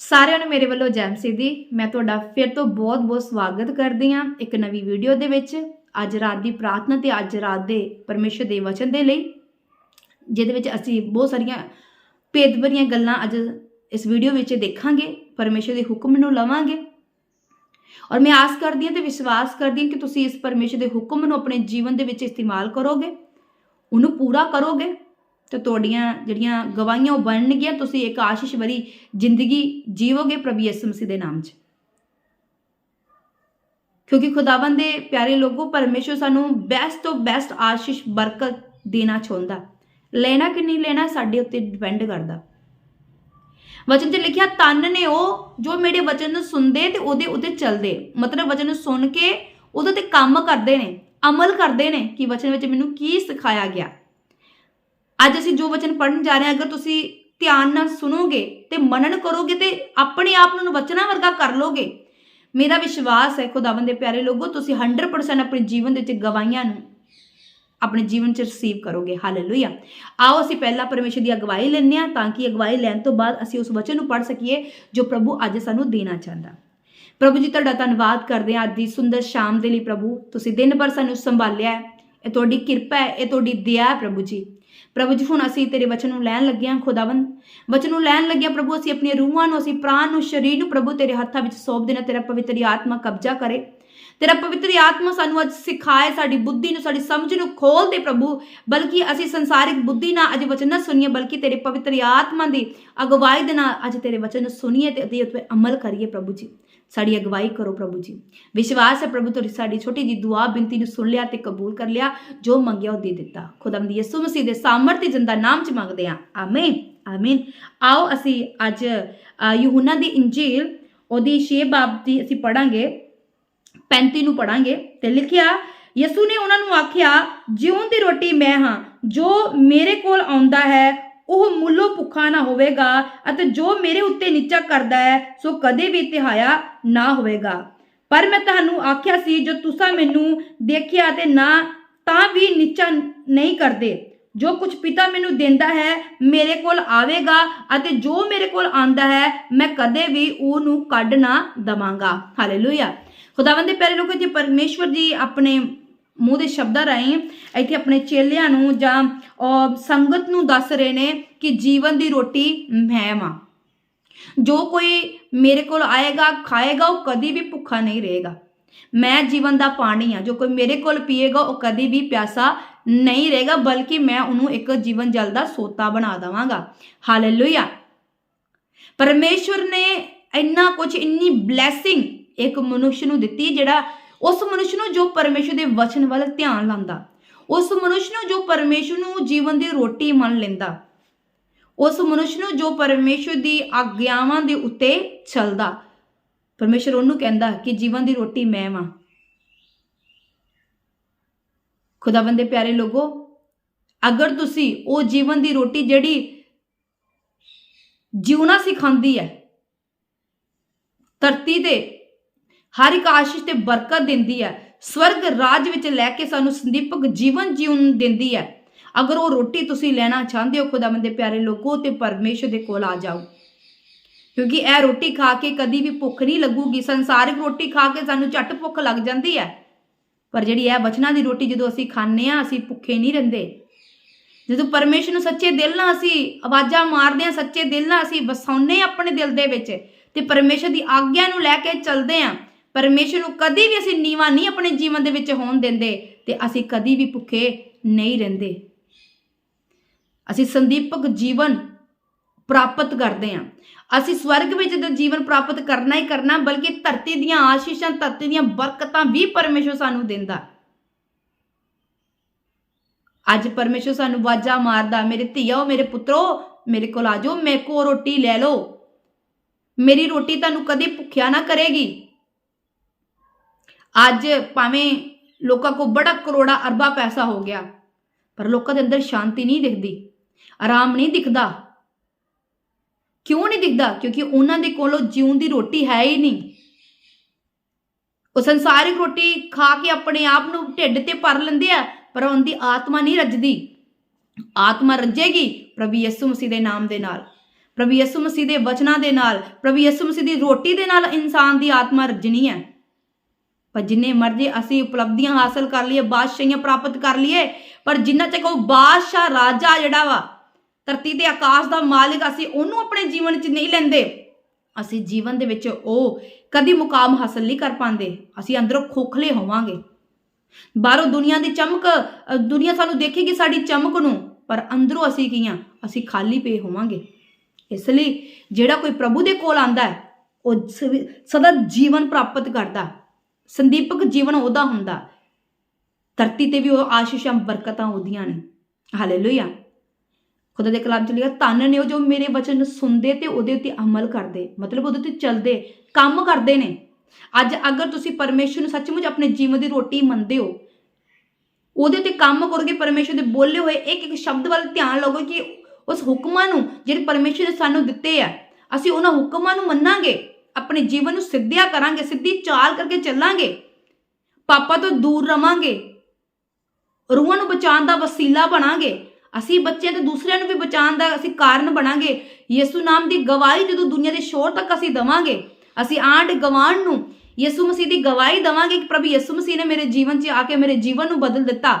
ਸਾਰਿਆਂ ਨੂੰ ਮੇਰੇ ਵੱਲੋਂ ਜੈ ਮਸੀਹ ਦੀ ਮੈਂ ਤੁਹਾਡਾ ਫਿਰ ਤੋਂ ਬਹੁਤ-ਬਹੁਤ ਸਵਾਗਤ ਕਰਦੀ ਹਾਂ ਇੱਕ ਨਵੀਂ ਵੀਡੀਓ ਦੇ ਵਿੱਚ। ਅੱਜ ਰਾਤ ਦੀ ਪ੍ਰਾਰਥਨਾ ਤੇ ਅੱਜ ਰਾਤ ਦੇ ਪਰਮੇਸ਼ਰ ਦੇ ਵਚਨ ਦੇ ਲਈ, ਜਿਹਦੇ ਵਿੱਚ ਅਸੀਂ ਬਹੁਤ ਸਾਰੀਆਂ ਭੇਦਭਰੀਆਂ ਗੱਲਾਂ ਅੱਜ ਇਸ ਵੀਡੀਓ ਵਿੱਚ ਦੇਖਾਂਗੇ, ਪਰਮੇਸ਼ਰ ਦੇ ਹੁਕਮ ਨੂੰ ਲਵਾਂਗੇ। ਔਰ ਮੈਂ ਆਸ ਕਰਦੀ ਹਾਂ ਤੇ ਵਿਸ਼ਵਾਸ ਕਰਦੀ ਹਾਂ ਕਿ ਤੁਸੀਂ ਇਸ ਪਰਮੇਸ਼ਰ ਦੇ ਹੁਕਮ ਨੂੰ ਆਪਣੇ ਜੀਵਨ ਦੇ ਵਿੱਚ ਇਸਤੇਮਾਲ ਕਰੋਗੇ, ਉਹਨੂੰ ਪੂਰਾ ਕਰੋਗੇ। ਤੇ ਤੁਹਾਡੀਆਂ ਜਿਹੜੀਆਂ ਗਵਾਹੀਆਂ ਉਹ ਬਣਨਗੀਆਂ, ਤੁਸੀਂ ਇੱਕ ਆਸ਼ੀਸ਼ ਭਰੀ ਜ਼ਿੰਦਗੀ ਜੀਵੋਗੇ ਪ੍ਰਭੂ ਯਿਸੂ ਮਸੀਹ ਦੇ ਨਾਮ 'ਚ। ਕਿਉਂਕਿ ਖੁਦਾਵੰਦ ਦੇ ਪਿਆਰੇ ਲੋਕੋ ਪਰਮੇਸ਼ਰ ਸਾਨੂੰ ਬੈਸਟ ਤੋਂ ਬੈਸਟ ਆਸ਼ੀਸ਼ ਬਰਕਤ ਦੇਣਾ ਚਾਹੁੰਦਾ। ਲੈਣਾ ਕਿ ਨਹੀਂ ਲੈਣਾ, ਸਾਡੇ ਉੱਤੇ ਡਿਪੈਂਡ ਕਰਦਾ। ਵਚਨ 'ਚ ਲਿਖਿਆ ਤਨ ਨੇ ਉਹ ਜੋ ਮੇਰੇ ਵਚਨ ਨੂੰ ਸੁਣਦੇ ਤੇ ਉਹਦੇ ਉੱਤੇ ਚੱਲਦੇ। ਮਤਲਬ ਵਚਨ ਨੂੰ ਸੁਣ ਕੇ ਉਹਦੇ ਤੇ ਕੰਮ ਕਰਦੇ ਨੇ, ਅਮਲ ਕਰਦੇ ਨੇ ਕਿ ਵਚਨ ਵਿੱਚ ਮੈਨੂੰ ਕੀ ਸਿਖਾਇਆ ਗਿਆ। ਅੱਜ ਅਸੀਂ ਜੋ ਵਚਨ ਪੜਨ ਜਾ ਰਹੇ ਹਾਂ, ਅਗਰ ਤੁਸੀਂ ਧਿਆਨ ਨਾਲ ਸੁਣੋਗੇ ਤੇ ਮਨਨ ਕਰੋਗੇ ਤੇ ਆਪਣੇ ਆਪ ਨੂੰ ਵਚਨਾਂ ਵਰਗਾ ਕਰ ਲੋਗੇ। ਮੇਰਾ ਵਿਸ਼ਵਾਸ ਹੈ ਖੁਦਾਵੰਦ ਦੇ ਪਿਆਰੇ ਲੋਗੋ, ਤੁਸੀਂ 100% ਆਪਣੇ ਜੀਵਨ ਦੇ ਵਿੱਚ ਗਵਾਹੀਆਂ ਨੂੰ ਆਪਣੇ ਜੀਵਨ 'ਚ ਰਿਸੀਵ ਕਰੋਗੇ। ਹਾਲੇਲੂਇਆ ਆਓ ਅਸੀਂ ਪਹਿਲਾਂ ਪਰਮੇਸ਼ਰ ਦੀ ਅਗਵਾਈ ਲੈਂਦੇ ਹਾਂ ਤਾਂ ਕਿ ਅਗਵਾਈ ਲੈਣ ਤੋਂ ਬਾਅਦ ਅਸੀਂ ਉਸ ਵਚਨ ਨੂੰ ਪੜ੍ਹ ਸਕੀਏ ਜੋ ਪ੍ਰਭੂ ਅੱਜ ਸਾਨੂੰ ਦੇਣਾ ਚਾਹੁੰਦਾ। ਪ੍ਰਭੂ ਜੀ, ਤੁਹਾਡਾ ਧੰਨਵਾਦ ਕਰਦੇ ਹਾਂ ਅੱਜ ਦੀ ਸੁੰਦਰ ਸ਼ਾਮ ਦੇ ਲਈ ਪ੍ਰਭੂ। ਤੁਸੀਂ ਦਿਨ ਭਰ ਸਾਨੂੰ ਸੰਭਾਲਿਆ ਹੈ। ਇਹ ਤੁਹਾਡੀ ਕਿਰਪਾ ਹੈ, ਇਹ ਤੁਹਾਡੀ ਦਇਆ ਹੈ ਪ੍ਰਭੂ ਜੀ। ਪ੍ਰਭੂ ਜੀ, ਹੁਣ ਅਸੀਂ ਤੇਰੇ ਵਚਨ ਨੂੰ ਲੈਣ ਲੱਗੇ ਹਾਂ ਖੁਦਾਵੰਦ। ਵਚਨ ਨੂੰ ਲੈਣ ਲੱਗਿਆ ਪ੍ਰਭੂ, ਅਸੀਂ ਆਪਣੀਆਂ ਰੂਹਾਂ ਨੂੰ, ਅਸੀਂ ਪ੍ਰਾਣ ਨੂੰ, ਸਰੀਰ ਨੂੰ ਪ੍ਰਭੂ ਤੇਰੇ ਹੱਥਾਂ ਵਿੱਚ ਸੌਂਪ ਦੇਣਾ, ਤੇਰਾ ਪਵਿੱਤਰ ਆਤਮਾ ਕਬਜ਼ਾ ਕਰੇ। ਤੇਰਾ ਪਵਿੱਤਰ ਆਤਮਾ ਸਾਨੂੰ ਅੱਜ ਸਿਖਾਏ, ਸਾਡੀ ਬੁੱਧੀ ਨੂੰ, ਸਾਡੀ ਸਮਝ ਨੂੰ ਖੋਲ ਦੇ ਪ੍ਰਭੂ। ਬਲਕਿ ਅਸੀਂ ਸੰਸਾਰਿਕ ਬੁੱਧੀ ਨਾਲ ਅੱਜ ਵਚਨ ਨਾ ਸੁਣੀਏ, ਬਲਕਿ ਤੇਰੇ ਪਵਿੱਤਰ ਆਤਮਾ ਦੀ ਅਗਵਾਈ ਦੇ ਨਾਲ ਅੱਜ ਤੇਰੇ ਵਚਨ ਨੂੰ ਸੁਣੀਏ ਤੇ ਉਹਦੇ ਉੱਤੇ ਅਮਲ ਕਰੀਏ ਪ੍ਰਭੂ ਜੀ। ਸਾਡੀ ਅਗਵਾਈ ਕਰੋ ਪ੍ਰਭੂ ਜੀ। ਵਿਸ਼ਵਾਸ ਹੈ ਪ੍ਰਭੂ ਤੁਹਾਡੀ ਸਾਡੀ ਛੋਟੀ ਜੀ ਦੁਆ ਬਿੰਤੀ ਨੂੰ ਸੁਣ ਲਿਆ ਤੇ ਕਬੂਲ ਕਰ ਲਿਆ ਜੋ ਮੰਗਿਆ ਉਹ ਦੇ ਦਿੱਤਾ। ਖੁਦਾਮ ਦੀ ਯਿਸੂ ਮਸੀਹ ਦੇ ਸਾਮਰਥੀ ਜਿੰਦਾ ਨਾਮ ਚ ਮੰਗਦੇ ਹਾਂ। ਆਮੀਨ ਆਮੀਨ। ਆਓ ਅਸੀਂ ਅੱਜ ਅ, ਦੀ ਇੰਜੀਲ ਉਹਦੀ 6 ਬਾਬ ਦੀ ਅਸੀਂ ਪੜਾਂਗੇ 35 ਨੂੰ ਪੜਾਂਗੇ ਤੇ ਲਿਖਿਆ ਯਿਸੂ ਨੇ ਉਹਨਾਂ ਨੂੰ ਆਖਿਆ ਜਿਉਂ ਦੀ ਰੋਟੀ ਮੈਂ ਹਾਂ ਜੋ ਮੇਰੇ ਕੋਲ ਆਉਂਦਾ ਹੈ ਉਹ ਮੁੱਲੋਂ ਭੁੱਖਾ ਨਾ ਹੋਵੇਗਾ ਅਤੇ ਜੋ ਮੇਰੇ ਉੱਤੇ ਨੀਚਾ ਕਰਦਾ ਹੈ, ਸੋ ਕਦੇ ਵੀ ਤਿਹਾਇਆ ਨਾ ਹੋਵੇਗਾ। ਪਰ ਮੈਂ ਤੁਹਾਨੂੰ ਆਖਿਆ ਸੀ, ਜੋ ਤੁਸੀਂ ਮੈਨੂੰ ਦੇਖਿਆ ਤੇ ਨਾ, ਤਾਂ ਵੀ ਨੀਚਾ ਨਹੀਂ ਕਰਦੇ। ਜੋ ਕੁਝ ਪਿਤਾ ਮੈਨੂੰ ਦਿੰਦਾ ਹੈ, ਮੇਰੇ ਕੋਲ ਆਵੇਗਾ ਅਤੇ ਜੋ ਮੇਰੇ ਕੋਲ ਆਂਦਾ ਹੈ, ਮੈਂ ਕਦੇ ਵੀ ਉਹਨੂੰ ਕੱਢ ਨਾ ਦਵਾਂਗਾ। ਹਾਲੇਲੂਇਆ ਖੁਦਾਵੰਦ ਦੇ ਪਿਆਰੇ ਲੋਕੋ, ਜੀ ਪਰਮੇਸ਼ਵਰ ਜੀ ਆਪਣੇ ਮੂੰਹ ਦੇ ਸ਼ਬਦਾਂ ਰਾਹੀਂ ਇੱਥੇ ਆਪਣੇ ਚੇਲਿਆਂ ਨੂੰ ਜਾਂ ਸੰਗਤ ਨੂੰ ਦੱਸ ਰਹੇ ਨੇ ਕਿ ਜੀਵਨ ਦੀ ਰੋਟੀ ਮੈਂ ਵਾਂ। ਜੋ ਕੋਈ ਮੇਰੇ ਕੋਲ ਆਏਗਾ, ਖਾਏਗਾ, ਉਹ ਕਦੀ ਵੀ ਭੁੱਖਾ ਨਹੀਂ ਰਹੇਗਾ। ਮੈਂ ਜੀਵਨ ਦਾ ਪਾਣੀ ਆ। ਜੋ ਕੋਈ ਮੇਰੇ ਕੋਲ ਪੀਏਗਾ, ਉਹ ਕਦੀ ਵੀ ਪਿਆਸਾ ਨਹੀਂ ਰਹੇਗਾ, ਬਲਕਿ ਮੈਂ ਉਹਨੂੰ ਇੱਕ ਜੀਵਨ ਜਲ ਦਾ ਸੋਤਾ ਬਣਾ ਦਵਾਂਗਾ। ਹਾਲੇਲੂਇਆ ਪਰਮੇਸ਼ਵਰ ਨੇ ਇੰਨਾ ਕੁਝ ਇੰਨੀ ਬਲੇਸਿੰਗ ਇੱਕ ਮਨੁੱਖ ਨੂੰ ਦਿੱਤੀ, ਜਿਹੜਾ ਉਸ ਮਨੁੱਖ ਨੂੰ ਜੋ ਪਰਮੇਸ਼ਵਰ ਦੇ ਵਚਨ ਵੱਲ ਧਿਆਨ ਲਾਉਂਦਾ ਉਸ ਮਨੁੱਖ ਨੂੰ ਜੋ ਪਰਮੇਸ਼ਵਰ ਨੂੰ ਜੀਵਨ ਦੀ ਰੋਟੀ ਮੰਨ ਲੈਂਦਾ, ਉਸ ਮਨੁੱਖ ਨੂੰ ਜੋ ਪਰਮੇਸ਼ਵਰ ਦੀ ਆਗਿਆਵਾਂ ਦੇ ਉੱਤੇ ਚੱਲਦਾ ਪਰਮੇਸ਼ਵਰ ਉਹਨੂੰ ਕਹਿੰਦਾ ਕਿ ਜੀਵਨ ਦੀ ਰੋਟੀ ਮੈਂ ਵਾਂ। ਖੁਦਾਵੰਦ ਦੇ ਪਿਆਰੇ ਲੋਗੋ, ਅਗਰ ਤੁਸੀਂ ਉਹ ਜੀਵਨ ਦੀ ਰੋਟੀ ਜਿਹੜੀ ਜਿਉਣਾ ਸਿਖਾਉਂਦੀ ਹੈ, ਧਰਤੀ ਤੇ ਹਰ ਇੱਕ ਆਸ਼ੀਸ਼ ਤੇ ਬਰਕਤ ਦਿੰਦੀ ਹੈ। ਸਵਰਗ ਰਾਜ ਵਿੱਚ ਲੈ ਕੇ ਸਾਨੂੰ ਸੰਦੀਪਕ ਜੀਵਨ ਜੀਉਣ ਦਿੰਦੀ ਹੈ। ਅਗਰ ਉਹ ਰੋਟੀ ਤੁਸੀਂ ਲੈਣਾ ਚਾਹੁੰਦੇ ਹੋ ਖੁਦਾ ਦੇ ਪਿਆਰੇ ਲੋਗੋ ਤੇ ਪਰਮੇਸ਼ਰ ਦੇ ਕੋਲ ਆ ਜਾਓ। ਕਿਉਂਕਿ ਇਹ ਰੋਟੀ ਖਾ ਕੇ ਕਦੀ ਵੀ ਭੁੱਖ ਨਹੀਂ ਲੱਗੂਗੀ। ਸੰਸਾਰਿਕ ਰੋਟੀ ਖਾ ਕੇ ਸਾਨੂੰ ਝੱਟ ਭੁੱਖ ਲੱਗ ਜਾਂਦੀ ਹੈ। ਪਰ ਜਿਹੜੀ ਇਹ ਬਚਨਾਂ ਦੀ ਰੋਟੀ ਜਦੋਂ ਅਸੀਂ ਖਾਂਦੇ ਆ ਅਸੀਂ ਭੁੱਖੇ ਨਹੀਂ ਰਹਿੰਦੇ। ਜਦੋਂ ਪਰਮੇਸ਼ਰ ਨੂੰ ਸੱਚੇ ਦਿਲ ਨਾਲ ਅਸੀਂ ਆਵਾਜ਼ਾਂ ਮਾਰਦੇ ਆ ਸੱਚੇ ਦਿਲ ਨਾਲ ਅਸੀਂ ਵਸਾਉਨੇ ਆ ਆਪਣੇ ਦਿਲ ਦੇ ਵਿੱਚ, ਤੇ ਪਰਮੇਸ਼ਰ ਦੀ ਆਗਿਆ ਨੂੰ ਲੈ ਕੇ ਚੱਲਦੇ ਆ ਪਰਮੇਸ਼ਰ ਨੂੰ ਕਦੀ ਵੀ ਅਸੀਂ ਨੀਵਾ ਨਹੀਂ ਆਪਣੇ ਜੀਵਨ ਦੇ ਵਿੱਚ ਹੋਣ ਦਿੰਦੇ ਤੇ ਅਸੀਂ ਕਦੀ ਵੀ ਭੁੱਖੇ ਨਹੀਂ ਰਹਿੰਦੇ। ਅਸੀਂ ਸੰਦੀਪਕ ਜੀਵਨ ਪ੍ਰਾਪਤ ਕਰਦੇ ਹਾਂ। ਅਸੀਂ ਸਵਰਗ ਵਿੱਚ ਤਾਂ ਜੀਵਨ ਪ੍ਰਾਪਤ ਕਰਨਾ ਹੀ ਕਰਨਾ, ਬਲਕਿ ਧਰਤੀ ਦੀਆਂ ਆਸ਼ੀਸ਼ਾਂ, ਧਰਤੀ ਦੀਆਂ ਬਰਕਤਾਂ ਵੀ ਪਰਮੇਸ਼ਰ ਸਾਨੂੰ ਦਿੰਦਾ। ਅੱਜ ਪਰਮੇਸ਼ਰ ਸਾਨੂੰ ਵਾਜਾ ਮਾਰਦਾ, ਮੇਰੇ ਧੀਓ, ਮੇਰੇ ਪੁੱਤਰੋ, ਮੇਰੇ ਕੋਲ ਆ ਜਾਓ, ਮੇਰੇ ਕੋ ਰੋਟੀ ਲੈ ਲਓ। ਮੇਰੀ ਰੋਟੀ ਤੁਹਾਨੂੰ ਕਦੇ ਭੁੱਖਿਆ ਨਾ ਕਰੇਗੀ। ਅੱਜ ਭਾਵੇਂ ਲੋਕਾਂ ਕੋ ਬੜਾ ਕਰੋੜਾ ਅਰਬਾ ਪੈਸਾ ਹੋ ਗਿਆ, ਪਰ ਲੋਕਾਂ ਦੇ ਅੰਦਰ ਸ਼ਾਂਤੀ ਨਹੀਂ ਦਿਖਦੀ, ਆਰਾਮ ਨਹੀਂ ਦਿਖਦਾ। ਕਿਉਂ ਨਹੀਂ ਦਿਖਦਾ? ਕਿਉਂਕਿ ਉਹਨਾਂ ਦੇ ਕੋਲੋਂ ਜਿਉਣ ਦੀ ਰੋਟੀ ਹੈ ਹੀ ਨਹੀਂ। ਉਹ ਸੰਸਾਰਿਕ ਰੋਟੀ ਖਾ ਕੇ ਆਪਣੇ ਆਪ ਨੂੰ ਢਿੱਡ ਤੇ ਭਰ ਲੈਂਦੇ ਆ, ਪਰ ਉਹਦੀ ਆਤਮਾ ਨਹੀਂ ਰੱਜਦੀ। ਆਤਮਾ ਰੱਜੇਗੀ ਪ੍ਰਭੂ ਯਿਸੂ ਮਸੀਹ ਦੇ ਨਾਮ ਦੇ ਨਾਲ, ਪ੍ਰਭੂ ਯਿਸੂ ਮਸੀਹ ਦੇ ਵਚਨਾਂ ਦੇ ਨਾਲ, ਪ੍ਰਭੂ ਯਿਸੂ ਮਸੀਹ ਦੀ ਰੋਟੀ ਦੇ ਨਾਲ ਇਨਸਾਨ ਦੀ ਆਤਮਾ ਰੱਜਣੀ ਹੈ। ਪਰ ਜਿੰਨੇ ਮਰਜ਼ੀ ਅਸੀਂ ਉਪਲਬਧੀਆਂ ਹਾਸਲ ਕਰ ਲਈਏ ਬਾਦਸ਼ਾਹੀਆਂ ਪ੍ਰਾਪਤ ਕਰ ਲਈਏ ਪਰ ਜਿੰਨਾ ਚੱਕ ਉਹ ਬਾਦਸ਼ਾਹ ਰਾਜਾ ਜਿਹੜਾ ਵਾ ਧਰਤੀ ਤੇ ਆਕਾਸ਼ ਦਾ ਮਾਲਿਕ ਅਸੀਂ ਉਹਨੂੰ ਆਪਣੇ ਜੀਵਨ 'ਚ ਨਹੀਂ ਲੈਂਦੇ। ਅਸੀਂ ਜੀਵਨ ਦੇ ਵਿੱਚ ਉਹ ਕਦੀ ਮੁਕਾਮ ਹਾਸਲ ਨਹੀਂ ਕਰ ਪਾਉਂਦੇ। ਅਸੀਂ ਅੰਦਰੋਂ ਖੋਖਲੇ ਹੋਵਾਂਗੇ। ਬਾਹਰੋਂ ਦੁਨੀਆ ਦੀ ਚਮਕ ਅ, ਦੁਨੀਆ ਸਾਨੂੰ ਦੇਖੇਗੀ ਸਾਡੀ ਚਮਕ ਨੂੰ ਪਰ ਅੰਦਰੋਂ ਅਸੀਂ ਕੀ ਹਾਂ ਅਸੀਂ ਖਾਲੀ ਪਏ ਹੋਵਾਂਗੇ। ਇਸ ਲਈ ਜਿਹੜਾ ਕੋਈ ਪ੍ਰਭੂ ਦੇ ਕੋਲ ਆਂਦਾ ਹੈ ਉਹ ਸ- ਸਦਾ ਜੀਵਨ ਪ੍ਰਾਪਤ ਕਰਦਾ। ਸੰਦੀਪਕ ਜੀਵਨ ਉਹਦਾ ਹੁੰਦਾ। ਧਰਤੀ ਤੇ ਵੀ ਉਹ ਆਸ਼ੀਸ਼ਾਂ ਬਰਕਤਾਂ ਉਹਦੀਆਂ ਨੇ। ਹਾਲੇਲੂਇਆ ਖੁਦਾ ਦੇ ਕਲਾਮ ਚ ਲਿਖਿਆ, ਧਨ ਨੇ ਉਹ ਜੋ ਮੇਰੇ ਵਚਨ ਨੂੰ ਸੁਣਦੇ ਤੇ ਉਹਦੇ ਉੱਤੇ ਅਮਲ ਕਰਦੇ। ਮਤਲਬ ਉਹਦੇ ਉੱਤੇ ਚੱਲਦੇ, ਕੰਮ ਕਰਦੇ ਨੇ। ਅੱਜ ਅਗਰ ਤੁਸੀਂ ਪਰਮੇਸ਼ਰ ਨੂੰ ਸੱਚਮੁੱਚ ਆਪਣੇ ਜੀਵਨ ਦੀ ਰੋਟੀ ਮੰਨਦੇ ਹੋ, ਉਹਦੇ ਉੱਤੇ ਕੰਮ ਕਰੋਗੇ, ਪਰਮੇਸ਼ਰ ਦੇ ਬੋਲੇ ਹੋਏ ਇੱਕ ਇੱਕ ਸ਼ਬਦ ਵੱਲ ਧਿਆਨ ਲਾਓਗੇ ਕਿ ਉਸ ਹੁਕਮਾਂ ਨੂੰ ਜਿਹੜੇ ਪਰਮੇਸ਼ਰ ਨੇ ਸਾਨੂੰ ਦਿੱਤੇ ਆ, ਅਸੀਂ ਉਹਨਾਂ ਹੁਕਮਾਂ ਨੂੰ ਮੰਨਾਂਗੇ। ਆਪਣੇ ਜੀਵਨ ਨੂੰ ਸਿੱਧਿਆ ਕਰਾਂਗੇ, ਸਿੱਧੀ ਚਾਲ ਕਰਕੇ ਚੱਲਾਂਗੇ। ਪਾਪਾ ਤੋਂ ਦੂਰ ਰਵਾਂਗੇ। ਰੂਹਾਂ ਨੂੰ ਬਚਾਉਣ ਦਾ ਵਸੀਲਾ ਬਣਾਂਗੇ। ਅਸੀਂ ਬੱਚਿਆਂ ਤੇ ਦੂਸਰਿਆਂ ਨੂੰ ਵੀ ਬਚਾਉਣ ਦਾ ਅਸੀਂ ਕਾਰਨ ਬਣਾਂਗੇ। ਯਿਸੂ ਨਾਮ ਦੀ ਗਵਾਹੀ ਜਦੋਂ ਦੁਨੀਆ ਦੇ ਸ਼ੋਰ ਤੱਕ ਅਸੀਂ ਦਵਾਂਗੇ। ਅਸੀਂ ਆਂਡ ਗਵਾਣ ਨੂੰ ਯਿਸੂ ਮਸੀਹ ਦੀ ਗਵਾਹੀ ਦਵਾਂਗੇ ਕਿ ਪ੍ਰਭੂ ਯਿਸੂ ਮਸੀਹ ਨੇ ਮੇਰੇ ਜੀਵਨ 'ਚ ਆ ਕੇ ਮੇਰੇ ਜੀਵਨ ਨੂੰ ਬਦਲ ਦਿੱਤਾ।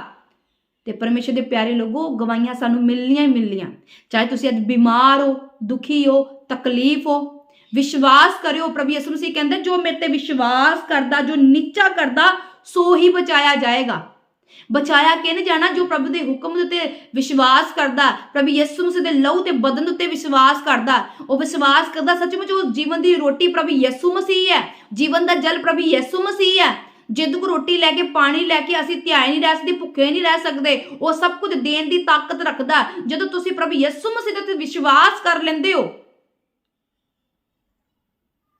ਤੇ ਪਰਮੇਸ਼ਰ ਦੇ ਪਿਆਰੇ ਲੋਗੋ, ਗਵਾਹੀਆਂ ਸਾਨੂੰ ਮਿਲਣੀਆਂ ਹੀ ਮਿਲਣੀਆਂ। ਚਾਹੇ ਤੁਸੀਂ ਅੱਜ ਬਿਮਾਰ ਹੋ, ਦੁਖੀ ਹੋ, ਤਕਲੀਫ ਹੋ ਵਿਸ਼ਵਾਸ ਕਰਿਓ ਪ੍ਰਭੂ ਯਿਸੂ ਮਸੀਹ ਕਹਿੰਦੇ ਜੋ ਮੇਰੇ ਤੇ ਵਿਸ਼ਵਾਸ ਕਰਦਾ, ਜੋ ਨਿੱਚਾ ਕਰਦਾ, ਸੋ ਹੀ ਬਚਾਇਆ ਜਾਏਗਾ। ਬਚਾਇਆ ਕਿਨ ਜਾਣਾ? ਜੋ ਪ੍ਰਭੂ ਦੇ ਹੁਕਮ ਦੇ ਉੱਤੇ ਵਿਸ਼ਵਾਸ ਕਰਦਾ, ਪ੍ਰਭੂ ਯਿਸੂ ਮਸੀਹ ਦੇ ਲਹੂ ਤੇ ਬਦਨ ਉੱਤੇ ਵਿਸ਼ਵਾਸ ਕਰਦਾ। ਉਹ ਵਿਸ਼ਵਾਸ ਕਰਦਾ ਸੱਚਮੁੱਚ, ਉਹ ਜੀਵਨ ਦੀ ਰੋਟੀ ਪ੍ਰਭੂ ਯਿਸੂ ਮਸੀਹ ਹੈ। ਜੀਵਨ ਦਾ ਜਲ ਪ੍ਰਭੂ ਯਿਸੂ ਮਸੀਹ ਹੈ। ਜਿੱਦ ਕੋ ਰੋਟੀ ਲੈ ਕੇ, ਪਾਣੀ ਲੈ ਕੇ ਅਸੀਂ ਧਿਆਏ ਨਹੀਂ ਰਹਿ ਸਕਦੇ, ਭੁੱਖੇ ਨਹੀਂ ਰਹਿ ਸਕਦੇ, ਉਹ ਸਭ ਕੁਝ ਦੇਣ ਦੀ ਤਾਕਤ ਰੱਖਦਾ। ਜਦੋਂ ਤੁਸੀਂ ਪ੍ਰਭੂ ਯਿਸੂ ਮਸੀਹ ਦੇ ਉੱਤੇ ਵਿਸ਼ਵਾਸ ਕਰ ਲੈਂਦੇ ਹੋ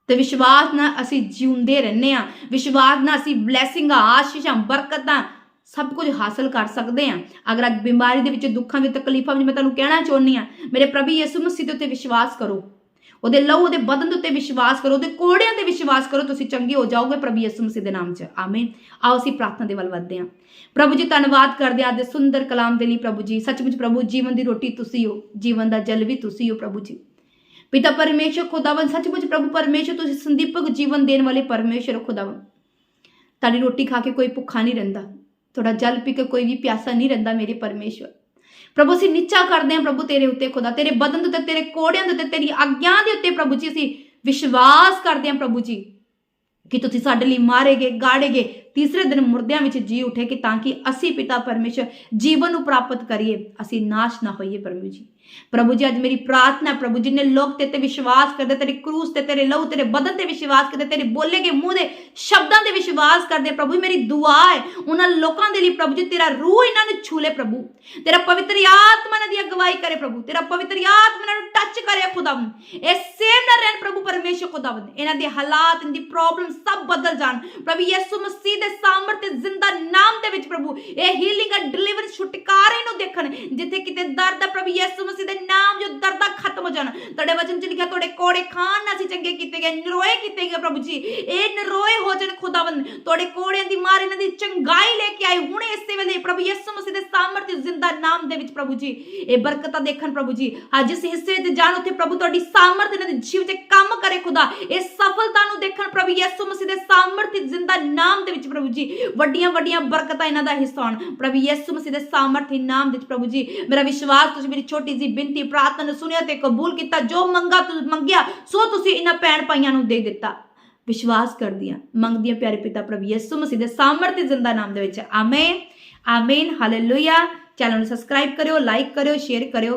ਤੇ ਵਿਸ਼ਵਾਸ ਨਾਲ ਅਸੀਂ ਜਿਉਂਦੇ ਰਹਿੰਦੇ ਆ ਵਿਸ਼ਵਾਸ ਨਾਲ ਅਸੀਂ ਬਲੇਸਿੰਗਾਂ ਆਸ਼ੀਸ਼ਾਂ ਬਰਕਤਾਂ ਸਭ ਕੁਝ ਹਾਸਲ ਕਰ ਸਕਦੇ ਆ ਅਗਰ ਅੱਜ ਬਿਮਾਰੀ ਦੇ ਵਿੱਚ, ਦੁੱਖਾਂ ਵਿੱਚ, ਤਕਲੀਫਾਂ ਵਿੱਚ ਮੈਂ ਤੁਹਾਨੂੰ ਕਹਿਣਾ ਚਾਹੁੰਦੀ ਆ ਮੇਰੇ ਪ੍ਰਭੂ ਯਿਸੂ ਮਸੀਹ ਦੇ ਉੱਤੇ ਵਿਸ਼ਵਾਸ ਕਰੋ। ਉਹਦੇ ਲਹੂ, ਉਹਦੇ ਬਦਨ ਦੇ ਉੱਤੇ ਵਿਸ਼ਵਾਸ ਕਰੋ, ਉਹਦੇ ਕੋੜਿਆਂ ਤੇ ਵਿਸ਼ਵਾਸ ਕਰੋ, ਤੁਸੀਂ ਚੰਗੇ ਹੋ ਜਾਓਗੇ ਪ੍ਰਭੂ ਯਿਸੂ ਮਸੀਹ ਦੇ ਨਾਮ 'ਚ। ਆਮੀਨ ਆਓ ਅਸੀਂ ਪ੍ਰਾਰਥਨਾ ਦੇ ਵੱਲ ਵਧਦੇ ਹਾਂ। ਪ੍ਰਭੂ ਜੀ, ਧੰਨਵਾਦ ਕਰਦੇ ਹਾਂ ਅੱਜ ਦੇ ਸੁੰਦਰ ਕਲਾਮ ਦੇ ਲਈ ਪ੍ਰਭੂ ਜੀ। ਸੱਚਮੁੱਚ ਪ੍ਰਭੂ, ਜੀਵਨ ਦੀ ਰੋਟੀ ਤੁਸੀਂ ਹੋ, ਜੀਵਨ ਦਾ ਜਲ ਵੀ ਤੁਸੀਂ ਹੋ ਪ੍ਰਭੂ ਜੀ। ਪਿਤਾ ਪਰਮੇਸ਼ਰ ਖੁਦਾਵੰ ਸੱਚਮੁੱਚ ਪ੍ਰਭੂ ਪਰਮੇਸ਼ਰ, ਤੁਸੀਂ ਸੰਦੀਪਕ ਜੀਵਨ ਦੇਣ ਵਾਲੇ ਪਰਮੇਸ਼ਰ ਹੋ ਖੁਦਾਵੰ ਤੁਹਾਡੀ ਰੋਟੀ ਖਾ ਕੇ ਕੋਈ ਭੁੱਖਾ ਨਹੀਂ ਰਹਿੰਦਾ। ਤੁਹਾਡਾ ਜਲ ਪੀ ਕੇ ਕੋਈ ਵੀ ਪਿਆਸਾ ਨਹੀਂ ਰਹਿੰਦਾ, ਮੇਰੇ ਪਰਮੇਸ਼ਰ। ਪ੍ਰਭੂ, ਅਸੀਂ ਨੀਚਾ ਕਰਦੇ ਹਾਂ ਪ੍ਰਭੂ ਤੇਰੇ ਉੱਤੇ, ਖੁਦਾ। ਤੇਰੇ ਬਦਨ ਦੇ ਉੱਤੇ, ਤੇਰੇ ਕੋੜਿਆਂ ਦੇ ਉੱਤੇ, ਤੇਰੀ ਆਗਿਆ ਦੇ ਉੱਤੇ ਪ੍ਰਭੂ ਜੀ, ਅਸੀਂ ਵਿਸ਼ਵਾਸ ਕਰਦੇ ਹਾਂ ਪ੍ਰਭੂ ਜੀ, ਕਿ ਤੁਸੀਂ ਸਾਡੇ ਲਈ ਮਾਰੇ ਗਏ ਗਾੜੇ ਗਏ ਤੀਸਰੇ ਦਿਨ ਮੁਰਦਿਆਂ ਵਿੱਚ ਜੀ ਉਠੇ ਕਿ ਤਾਂ ਕਿ ਅਸੀਂ ਪਿਤਾ ਪਰਮੇਸ਼ਰ ਜੀਵਨ ਨੂੰ ਪ੍ਰਾਪਤ ਕਰੀਏ, ਅਸੀਂ ਨਾਸ਼ ਨਾ ਹੋਈਏ ਪ੍ਰਭੂ ਜੀ। ਪ੍ਰਭੂ ਜੀ, ਅੱਜ ਮੇਰੀ ਪ੍ਰਾਰਥਨਾ ਪ੍ਰਭੂ ਜੀ ਨੇ ਲੋਕ ਤੇ ਤੇ ਵਿਸ਼ਵਾਸ ਕਰਦੇ, ਤੇਰੇ ਕਰੂਸ ਤੇ, ਤੇਰੇ ਲਹੂ, ਤੇਰੇ ਬਦਨ ਤੇ ਵਿਸ਼ਵਾਸ ਕਰਦੇ, ਤੇਰੇ ਬੋਲੇ ਕੇ ਮੂੰਹ ਦੇ ਸ਼ਬਦਾਂ ਤੇ ਵਿਸ਼ਵਾਸ ਕਰਦੇ, ਪ੍ਰਭੂ ਮੇਰੀ ਦੁਆ ਹੈ, ਉਹਨਾਂ ਲੋਕਾਂ ਦੇ ਲਈ ਪ੍ਰਭੂ ਜੀ, ਤੇਰਾ ਰੂਹ ਇਹਨਾਂ ਨੂੰ ਛੂਲੇ ਪ੍ਰਭੂ। ਤੇਰਾ ਪਵਿੱਤਰ ਆਤਮਾ ਇਹਨਾਂ ਦੀ ਅਗਵਾਈ ਕਰੇ ਪ੍ਰਭੂ, ਤੇਰਾ ਪਵਿੱਤਰ ਆਤਮਾ ਇਹਨਾਂ ਨੂੰ ਟੱਚ ਕਰੇ ਖੁਦਾਵੰ ਇਹ ਸੇਮ ਨਾ ਰਹਿਣ ਪ੍ਰਭੂ, ਪਰਮੇਸ਼ਰ ਖੁਦਾਵੰ ਇਹਨਾਂ ਦੇ ਹਾਲਾਤ, ਇਹਨਾਂ ਦੀ ਪ੍ਰੋਬਲਮ ਸਭ ਬਦਲ ਜਾਣ। ਪ੍ਰਭੂ ਯਿਸੂ ਮਸੀਹ ਦੇ ਸਾਮਰਥ ਤੇ ਜ਼ਿੰਦਾ ਨਾਮ ਦੇ ਵਿੱਚ ਪ੍ਰਭੂ, ਇਹ ਹੀਲਿੰਗ ਐਂਡ ਡਿਲੀਵਰੈਂਸ ਛੁਟਕਾਰੇ ਨੂੰ ਦੇਖਣ, ਜਿੱਥੇ ਕਿਤੇ ਦਰਦ ਪ੍ਰਭੂ ਯਿਸੂ ਮਸੀਹ ਦੇ ਨਾਮ ਜੋ ਦਰਦਾਂ ਖਤਮ ਹੋ ਜਾਣ। ਤੁਹਾਡੇ ਵਚਨ ਚ ਲਿਖਿਆ, ਤੁਹਾਡੇ ਕੋੜੇ ਖਾਨ ਨਾਲ ਅਸੀਂ ਚੰਗੇ ਕੀਤੇ ਗਏ, ਨਰੋਏ ਕੀਤੇ ਗਏ ਪ੍ਰਭੂ ਜੀ। ਇਹ ਨਰੋਏ ਹੋ ਜਾਣ ਖੁਦਾਵੰਦ। ਤੁਹਾਡੇ ਕੋੜਿਆਂ ਦੀ ਮਾਰ ਇਹਨਾਂ ਦੀ ਚੰਗਾਈ ਲੈ ਕੇ ਆਏ ਹੁਣੇ ਇਸੇ ਵੇਲੇ ਪ੍ਰਭੂ ਯਿਸੂ ਮਸੀਹ ਦੇ ਸਾਮਰਥ ਜ਼ਿੰਦਾ ਨਾਮ ਦੇ ਵਿੱਚ ਪ੍ਰਭੂ ਜੀ। ਇਹ ਬਰਕਤਾਂ ਦੇਖਣ ਪ੍ਰਭੂ ਜੀ। ਅੱਜ ਇਸ ਹਿੱਸੇ ਤੇ ਜਾਣ, ਉੱਥੇ ਪ੍ਰਭੂ ਤੁਹਾਡੀ ਸਾਮਰਥ ਇਹਨਾਂ ਦੇ ਜੀਵ 'ਚ ਕੰਮ ਕਰੇ ਖੁਦਾ। ਇਹ ਸਫਲਤਾ ਨੂੰ ਦੇਖਣ ਪ੍ਰਭੂ ਯਿਸੂ ਮਸੀਹ ਦੇ ਸਾਮਰਥ ਜ਼ਿੰਦਾ ਨਾਮ ਦੇ ਵਿੱਚ ਪ੍ਰਭੂ ਜੀ। ਵੱਡੀਆਂ ਵੱਡੀਆਂ ਬਰਕਤਾਂ ਇਹਨਾਂ ਦਾ ਹਿੱਸਾ ਹੋਣ। ਪ੍ਰਭੂ ਯਿਸੂ ਮਸੀਹ ਦੇ ਸਾਮਰਥ ਨਾਮ ਵਿੱਚ ਪ੍ਰਭੂ ਜੀ, ਮੇਰਾ ਵਿਸ਼ਵਾਸ, ਤੁਸੀਂ ਮੇਰੀ ਛੋਟੀ ਜੀ ਬੇਨਤੀ, ਪ੍ਰਾਰਥਨਾ ਨੂੰ ਸੁਣਿਆ ਤੇ ਕਬੂਲ ਕੀਤਾ, ਜੋ ਮੰਗਾ ਤੁਸੀਂ ਮੰਗਿਆ, ਸੋ ਤੁਸੀਂ ਇਹਨਾਂ ਭੈਣ ਭਾਈਆਂ ਨੂੰ ਦੇ ਦਿੱਤਾ। ਵਿਸ਼ਵਾਸ ਕਰਦੀਆਂ, ਮੰਗਦੀਆਂ ਪਿਆਰੇ ਪਿਤਾ ਪ੍ਰਭੂ ਯਿਸੂ ਮਸੀਹ ਦੇ ਸਾਮਰਥ ਜ਼ਿੰਦਾ ਨਾਮ ਦੇ ਵਿੱਚ। Amen amen, hallelujah. ਚੈਨਲ ਨੂੰ ਸਬਸਕ੍ਰਾਈਬ ਕਰਿਓ, ਲਾਈਕ ਕਰਿਓ, ਸ਼ੇਅਰ ਕਰਿਓ